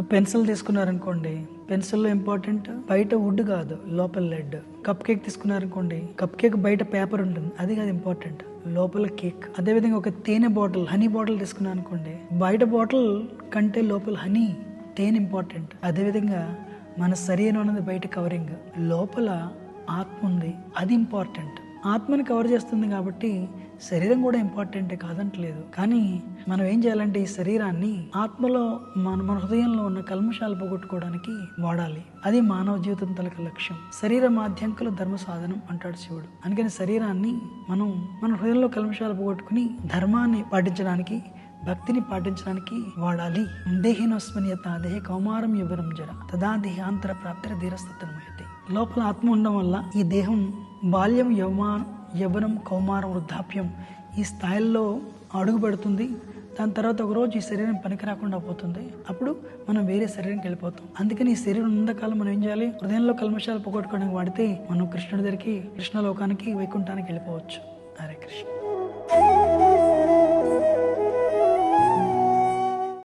ఒక పెన్సిల్ తీసుకున్నారనుకోండి. పెన్సిల్లో ఇంపార్టెంట్ బయట వుడ్ కాదు లోపల లెడ్. కప్ కేక్ తీసుకున్నారనుకోండి కప్ కేక్ బయట పేపర్ ఉంటుంది. అది కాదు ఇంపార్టెంట్. లోపల కేక్. అదేవిధంగా ఒక తేనె బాటిల్ హనీ బాటిల్ తీసుకున్నాను అనుకోండి బయట బాటిల్ కంటే లోపల హనీ తేనె ఇంపార్టెంట్. అదేవిధంగా మన శరీరం అనేది బయట కవరింగ్. లోపల ఆత్మ ఉంది అది ఇంపార్టెంట్. ఆత్మని కవర్ చేస్తుంది కాబట్టి శరీరం కూడా ఇంపార్టెంటే కాదంటలేదు. కానీ మనం ఏం చేయాలంటే ఈ శరీరాన్ని ఆత్మలో మన మన హృదయంలో ఉన్న కల్మషాలు పోగొట్టుకోవడానికి వాడాలి. అది మానవ జీవితం తలక లక్ష్యం. శరీర మాధ్యంకులు ధర్మ సాధనం అంటాడు శివుడు. అందుకని శరీరాన్ని మనం మన హృదయంలో కల్మషాలు పోగొట్టుకుని ధర్మాన్ని పాటించడానికి భక్తిని పాటించడానికి వాడాలి. దేహినోస్మనియత దేహ కౌమారం యవ్వనం జర తదా దేహాంతర ప్రాప్తి ధీరస్తత్వమయతే లోపల ఆత్మ ఉండడం వల్ల ఈ దేహం బాల్యం యవ్వనం యవ్వనం కౌమారం వృద్ధాప్యం ఈ స్థాయిల్లో అడుగు పెడుతుంది దాని తర్వాత ఒకరోజు ఈ శరీరం పనికి రాకుండా పోతుంది. అప్పుడు మనం వేరే శరీరంకి వెళ్ళిపోతాం. అందుకని ఈ శరీరం ఉన్నంతకాలం మనం ఏం చేయాలి? హృదయంలో కల్మషాలు పోగొట్టుకోవడానికి వాడితే మనం కృష్ణుడి దగ్గరికి కృష్ణలోకానికి వైకుంఠానికి వెళ్ళిపోవచ్చు. హరే కృష్ణ.